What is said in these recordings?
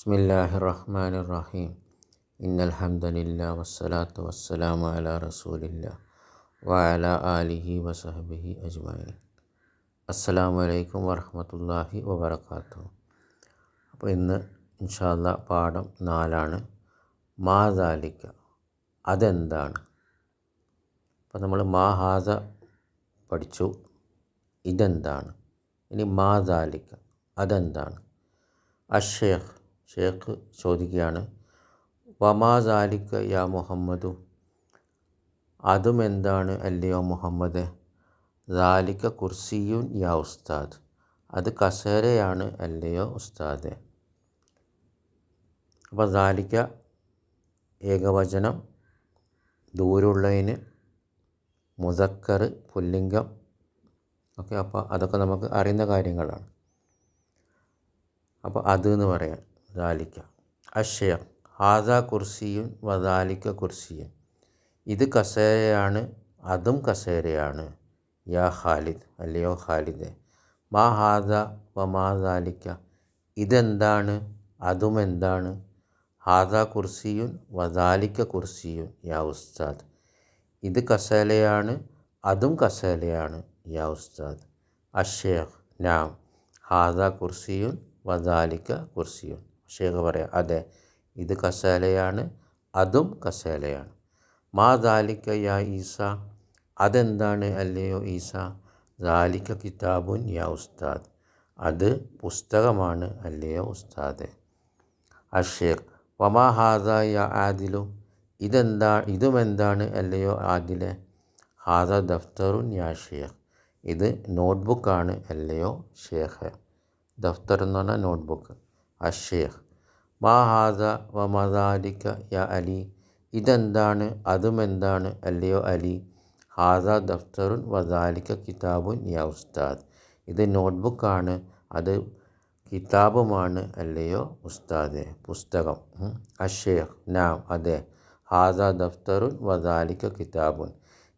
ബിസ്മില്ലാഹി റഹ്മാൻ റഹീം ഇന്നൽഹംദലില്ല വസ്സലാത്തു വസ്സലാമു അല റസൂലില്ല വഅല ആലിഹി വസഹബിഹി അജ്മൈൻ അസ്സലാമു അലൈക്കും വറഹമത്തല്ലാഹി വബർക്കാത്തു അപ്പോൾ ഇന്ന് ഇൻഷാല്ല പാഠം നാലാണ്. മാതാലിക്ക അതെന്താണ്? അപ്പോൾ നമ്മൾ മാഹാദ പഠിച്ചു. ഇതെന്താണ്? ഇനി മാതാലിക്ക അതെന്താണ്? അഷേഖ് ഷേഖ് ചോദിക്കുകയാണ് വമാസാലിക്ക യാ മുഹമ്മദു? അതും എന്താണ് അല്ലയോ മുഹമ്മദ്? ദാലിക്ക കുർസിയുൻ യാ ഉസ്താദ്. അത് കസേരയാണ് അല്ലയോ ഉസ്താദ്? അപ്പോൾ ദാലിക്ക ഏകവചനം ദൂരമുള്ളതിന് മുതക്കർ പുല്ലിംഗം ഓക്കെ അപ്പോൾ അതൊക്കെ നമുക്ക് അറിയുന്ന കാര്യങ്ങളാണ്. അപ്പോൾ അത് എന്ന് പറയാം. ദാലിക്ക അഷയ ഹാദ കുർസിയും വദാലിക്ക കുർസിയും ഇത് കസേരയാണ് അതും കസേരയാണ്. യാ ഖാലിദ് അല്ലയോ ഖാലിദ്. മാ ഹാദ വ മാ ദാലിക്ക. ഇതെന്താണ്? അതും എന്താണ് ഹാദ കുർസിയുൻ വദാലിക്ക കുർസിയുൻ യാ ഉസ്താദ്. ഇത് കസേലയാണ് അതും കസേലയാണ് യാ ഉസ്താദ്. അഷേഖ് നാം. ഹാദ കുർസിയുൻ വദാലിക്ക കുർസിയുൻ. ഷേഖ് പറയാം അതെ ഇത് കസേലയാണ് അതും കസേലയാണ്. മാ ദാലിക്ക യാ ഈസ അതെന്താണ്? അല്ലയോ ഈസ ദാലിക്ക കിതാബുൻ യാ ഉസ്താദ് അത് പുസ്തകമാണ് അല്ലയോ ഉസ്താദ്. അഷേഖ് വമാ ഹാദ യാ ആദിലു ഇതെന്താ ഇതും എന്താണ് അല്ലയോ ആദിലെ? ഹാദ ദഫ്തറുൻ യാ ഷേഖ് ഇത് നോട്ട്ബുക്കാണ് അല്ലയോ ഷേഖ് ദഫ്തർ എന്ന് പറഞ്ഞാൽ നോട്ട്ബുക്ക്. അഷേഖ്. മാ ഹാദ വ മദാലിക്ക യാ അലി. ഇതെന്താണ്? അതുമെന്താണ്? അല്ലയോ അലി. ഹാദ ദഫ്തറുൻ വദാലിക്ക കിതാബുൻ യാ ഉസ്താദ്. ഇത് നോട്ട്ബുക്കാണ്. അത് കിതാബുമാണ്. അല്ലയോ ഉസ്താദ്? പുസ്തകം. അഷേഖ്. നാം. അതെ. ഹാദ ദഫ്തറുൻ വദാലിക്ക കിതാബുൻ.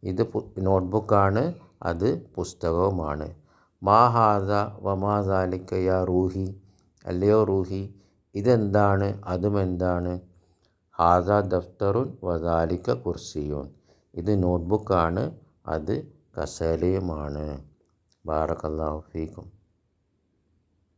ഇത് നോട്ട്ബുക്കാണ്. അത് പുസ്തകവുമാണ്. മാ ഹാദ മാ ദാലിക്ക യാ റൂഹി. അല്ലയോ റൂഹി ഇതെന്താണ്? അതുമെന്താണ്? ഹാദ ദഫ്തറുൻ വദാലിക്ക കുർസിയുൻ. ഇത് നോട്ട്ബുക്കാണ് അത് കസേലയുമാണ് ബാറക്കല്ലാഹു ഫീക്കും.